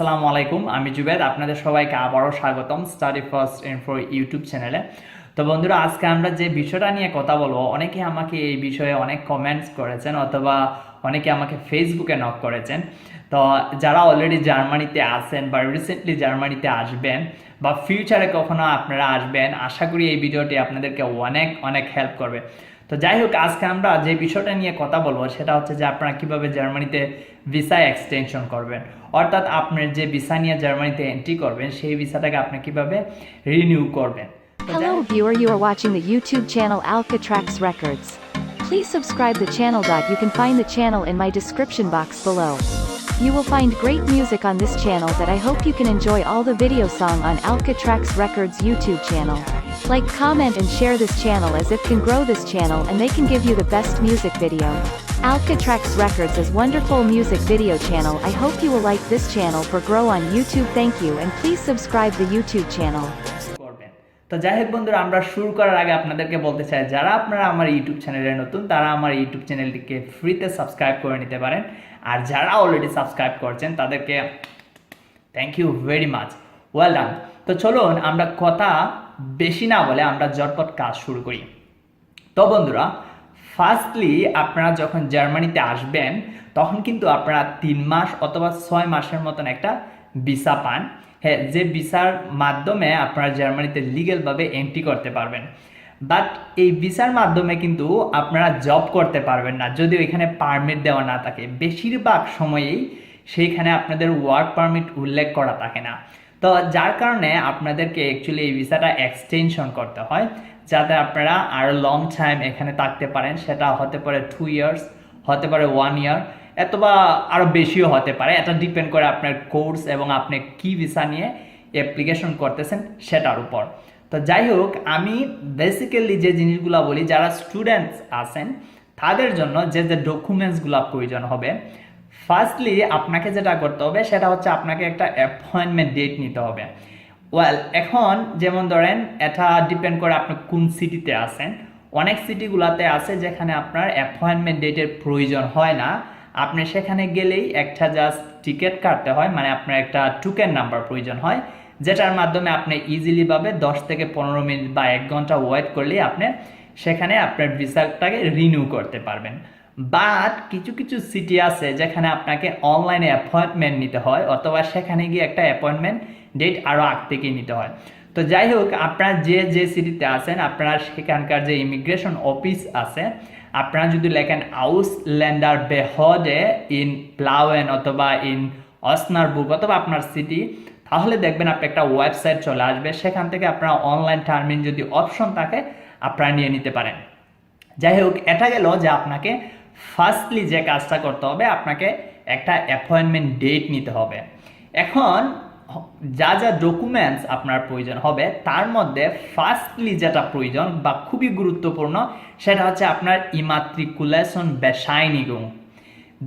আসসালামু আলাইকুম, আমি জুবেদ আপনাদের সবাইকে আবারও স্বাগতম স্টাডি ফার্স্ট ইনফো ইউটিউব চ্যানেলে তো বন্ধুরা, আজকে আমরা যে বিষয়টা নিয়ে কথা বলব, অনেকে আমাকে এই বিষয়ে অনেক কমেন্টস করেছেন অথবা অনেকে আমাকে ফেসবুকে নক করেছেন। তো যারা অলরেডি জার্মানিতে আছেন বা রিসেন্টলি জার্মানিতে আসবেন বা ফিউচারে কখনো আপনারা আসবেন, আশা করি এই ভিডিওটি আপনাদেরকে অনেক অনেক হেল্প করবে। তো যাই হোক আজকে আমরা যে বিষয়টা নিয়ে কথা বলব সেটা হচ্ছে যে আপনারা কীভাবে জার্মানিতে ভিসা এক্সটেনশন করবেন অর্থাৎ আপনার যে ভিসা নিয়ে জার্মানিতে এন্ট্রি করবেন সেই ভিসাটাকে আপনি কীভাবে রিনিউ করবেন Hello viewer you are watching the YouTube channel Alcatrax Records. Please subscribe the channel. You can find the channel in my description box below. You will find great music on this channel that I hope you can enjoy all the video song on Alcatrax Records YouTube channel. Like comment and share this channel as it can grow this channel and they can give you the best music video. Alcatrax Records is wonderful music video channel. I hope you will like this channel for grow on YouTube. Thank you and please subscribe the YouTube channel. তো যাই হোক বন্ধুরা আমরা শুরু করার আগে আপনাদেরকে বলতে চাই যারা আপনারা আমার ইউটিউব চ্যানেলে নতুন তারা আমার ইউটিউব চ্যানেলটিকে ফ্রিতে সাবস্ক্রাইব করে নিতে পারেন আর যারা অলরেডি সাবস্ক্রাইব করছেন তাদেরকে thank you very much well done তো চলুন আমরা কথা বেশি না বলে আমরা জটপট কাজ শুরু করি। তো বন্ধুরা ফার্স্টলি আপনারা যখন জার্মানিতে আসবেন, তখন কিন্তু আপনারা তিন মাস অথবা ছয় মাসের মতন একটা ভিসা পান। হ্যাঁ যে ভিসার মাধ্যমে আপনারা জার্মানিতে লিগেলভাবে এন্ট্রি করতে পারবেন। বাট এই ভিসার মাধ্যমে কিন্তু আপনারা জব করতে পারবেন না, যদি এখানে পারমিট দেওয়া না থাকে। বেশিরভাগ সময়েই সেইখানে আপনাদের ওয়ার্ক পারমিট উল্লেখ করা থাকে না। তো যার কারণে আপনাদেরকে অ্যাকচুয়ালি এই ভিসাটা এক্সটেনশন করতে হয়, যাতে আপনারা আরও লং টাইম এখানে থাকতে পারেন। সেটা হতে পারে টু ইয়ার্স হতে পারে ওয়ান ইয়ার অথবা আরও বেশিও হতে পারে। এটা ডিপেন্ড করে আপনার কোর্স এবং আপনি কি ভিসা নিয়ে অ্যাপ্লিকেশন করতেছেন সেটার উপর। তো যাই হোক, আমি বেসিক্যালি যে জিনিসগুলো বলি, যারা স্টুডেন্টস আছেন, তাদের জন্য যে যে ডকুমেন্টসগুলো প্রয়োজন হবে ফার্স্টলি আপনাকে যেটা করতে হবে, সেটা হচ্ছে আপনাকে একটা অ্যাপয়েন্টমেন্ট ডেট নিতে হবে। ওয়েল এখন যেমন ধরেন, এটা ডিপেন্ড করে আপনি কোন সিটিতে আছেন। অনেক সিটিগুলোতে আছে যেখানে আপনার অ্যাপয়েন্টমেন্ট ডেটের প্রয়োজন হয় না। আপনি সেখানে গেলেই একটা জাস্ট টিকিট কাটতে হয় মানে আপনার একটা টুকেন নাম্বার প্রয়োজন হয়, যেটার মাধ্যমে আপনি ইজিলিভাবে দশ থেকে পনেরো মিনিট বা এক ঘণ্টা ওয়েট করলেই আপনি সেখানে আপনার ভিসাটাকে রিনিউ করতে পারবেন। বাট কিছু কিছু সিটি আছে যেখানে আপনাকে অনলাইনে অ্যাপয়েন্টমেন্ট নিতে হয় অথবা সেখানে গিয়ে একটা অ্যাপয়েন্টমেন্ট ডেট আরও আগ থেকেই নিতে হয়। তো যাই হোক, আপনারা যে যে সিটিতে আছেন, আপনারা সেখানকার যে ইমিগ্রেশন অফিস আছে, আপনারা যদি লেখেন আউস ল্যান্ডার বেহডে ইন প্লাওয়েন অথবা ইন অসনারবুক অথবা আপনার সিটি তাহলে দেখবেন আপনি একটা ওয়েবসাইট চলে আসবে। সেখান থেকে আপনার অনলাইন টার্মিন যদি অপশন থাকে আপনারা নিয়ে নিতে পারেন। যাই হোক, এটা গেল যে আপনাকে ফার্স্টলি যে কাজটা করতে হবে, আপনাকে একটা অ্যাপয়েন্টমেন্ট ডেট নিতে হবে। এখন যা যা ডকুমেন্টস আপনার প্রয়োজন হবে, তার মধ্যে ফার্স্টলি যেটা প্রয়োজন বা খুবই গুরুত্বপূর্ণ, সেটা হচ্ছে আপনার ইমাত্রিকুলেশন বেসাইনিগুং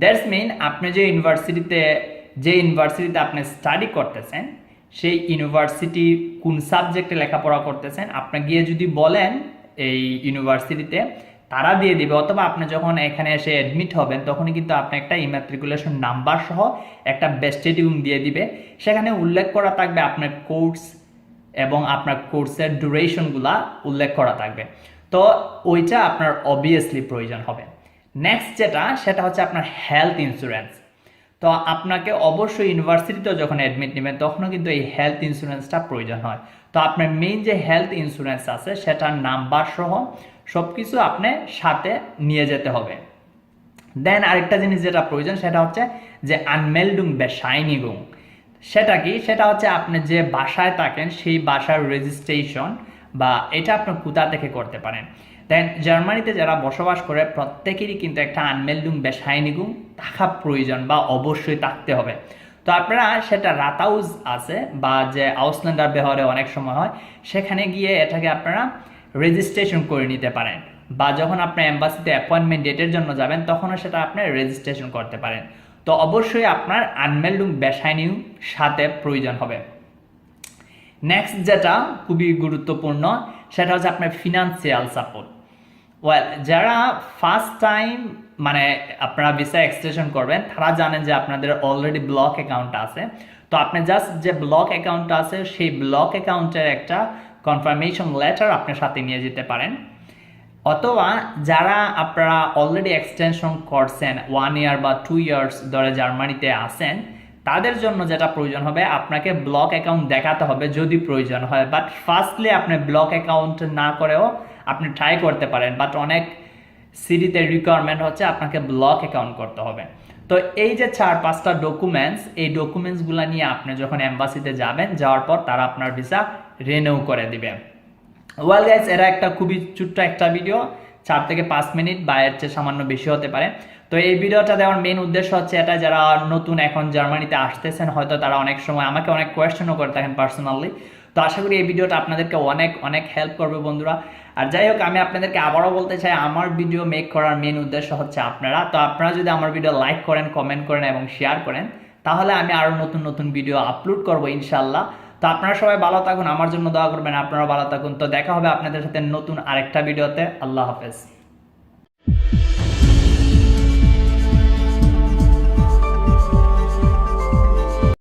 দ্যাটস মিন আপনি যে ইউনিভার্সিটিতে যে ইউনিভার্সিটিতে আপনি স্টাডি করতেছেন, সেই ইউনিভার্সিটি কোন সাবজেক্টে লেখাপড়া করতেছেন, আপনি গিয়ে যদি বলেন এই ইউনিভার্সিটিতে তারা দিয়ে দিবে। অথবা আপনি যখন এখানে এসে অ্যাডমিট হবেন, তখনই কিন্তু আপনি একটা ইমাত্রিকুলেশন নাম্বার সহ একটা বেস্টেডিউম দিয়ে দিবে। সেখানে উল্লেখ করা থাকবে আপনার কোর্স এবং আপনার কোর্সের ডিউরেশনগুলা উল্লেখ করা থাকবে। তো ওইটা আপনার অবভিয়াসলি প্রয়োজন হবে। নেক্সট যেটা, সেটা হচ্ছে আপনার হেলথ ইন্স্যুরেন্স তো আপনাকে অবশ্যই ইউনিভার্সিটিতে যখন অ্যাডমিট নেবেন, তখনও কিন্তু এই হেলথ ইন্স্যুরেন্সটা প্রয়োজন হয়। তো আপনার মেইন যে হেলথ ইন্স্যুরেন্স আছে, সেটার নাম্বার সহ সব কিছু আপনি সাথে নিয়ে যেতে হবে। দেন আরেকটা জিনিস যেটা প্রয়োজন, সেটা হচ্ছে যে আনমেলডুং বেসাইনিগুং সেটা কি? সেটা হচ্ছে আপনি যে বাসায় থাকেন, সেই বাসার রেজিস্ট্রেশন বা এটা আপনি কোথা থেকে করতে পারেন? দেন জার্মানিতে যারা বসবাস করে প্রত্যেকেরই কিন্তু একটা আনমেলডুং বেসাইনিগুং থাকা প্রয়োজন বা অবশ্যই থাকতে হবে। তো আপনারা সেটা রাতাউজ আছে বা যে আউসল্যান্ডার বেহরে অনেক সময় হয়, সেখানে গিয়ে এটাকে আপনারা রেজিস্ট্রেশন করে নিতে পারেন বা যখন আপনি অ্যাম্বাসিতে অ্যাপয়েন্টমেন্ট ডেটের জন্য যাবেন, তখনও সেটা আপনি রেজিস্ট্রেশন করতে পারেন। তো অবশ্যই আপনার আনমেলডুং বেসাইনিউ সাথে প্রয়োজন হবে। নেক্সট যেটা খুবই গুরুত্বপূর্ণ, সেটা হচ্ছে আপনার ফিনান্সিয়াল সাপোর্ট ওয়েল যারা ফার্স্ট টাইম মানে আপনারা ভিসা এক্সটেনশন করবেন, তারা জানেন যে আপনাদের অলরেডি ব্লক অ্যাকাউন্ট আছে। তো আপনি জাস্ট যে ব্লক অ্যাকাউন্ট আছে, সেই ব্লক অ্যাকাউন্টের একটা কনফার্মেশন লেটার আপনার সাথে নিয়ে যেতে পারেন। অথবা যারা আপনারা অলরেডি এক্সটেনশন করছেন ওয়ান ইয়ার বা টু ইয়ার্স ধরে জার্মানিতে আছেন, তাদের জন্য যেটা প্রয়োজন হবে, আপনাকে ব্লক অ্যাকাউন্ট দেখাতে হবে যদি প্রয়োজন হয়। বাট ফার্স্টলি আপনি ব্লক অ্যাকাউন্ট না করেও আপনি ট্রাই করতে পারেন বাট অনেক সিটিতে রিকোয়ারমেন্ট হচ্ছে আপনাকে ব্লক অ্যাকাউন্ট করতে হবে। তো এই যে চার পাঁচটা ডকুমেন্টস এই ডকুমেন্টসগুলো নিয়ে আপনি যখন এম্বাসিতে যাবেন, যাওয়ার পর তারা আপনার ভিসা রিনিউ করে দিবে। ওয়েল গাইস এরা একটা খুবই ছোট্ট একটা ভিডিও চার থেকে পাঁচ মিনিট বা এর চেয়ে সামান্য বেশি হতে পারে। তো এই ভিডিওটা দেওয়ার মেন উদ্দেশ্য হচ্ছে এটা, যারা নতুন এখন জার্মানিতে আসতেছেন, হয়তো তারা অনেক সময় আমাকে অনেক কোয়েশ্চেনও করে থাকেন পার্সোনালি তো আশা করি এই ভিডিওটা আপনাদেরকে অনেক অনেক হেল্প করবে বন্ধুরা। আর যাই হোক আমি আপনাদেরকে আবারও বলতে চাই, আমার ভিডিও মেক করার মেন উদ্দেশ্য হচ্ছে আপনারা। তো আপনারা যদি আমার ভিডিও লাইক করেন কমেন্ট করেন এবং শেয়ার করেন, তাহলে আমি আরও নতুন নতুন ভিডিও আপলোড করব ইনশাল্লাহ তো আপনারা সবাই ভালো থাকুন, আমার জন্য দোয়া করবেন আপনারা ভালো থাকুন। তো দেখা হবে আপনাদের সাথে নতুন আরেকটা ভিডিওতে আল্লাহ হাফেজ।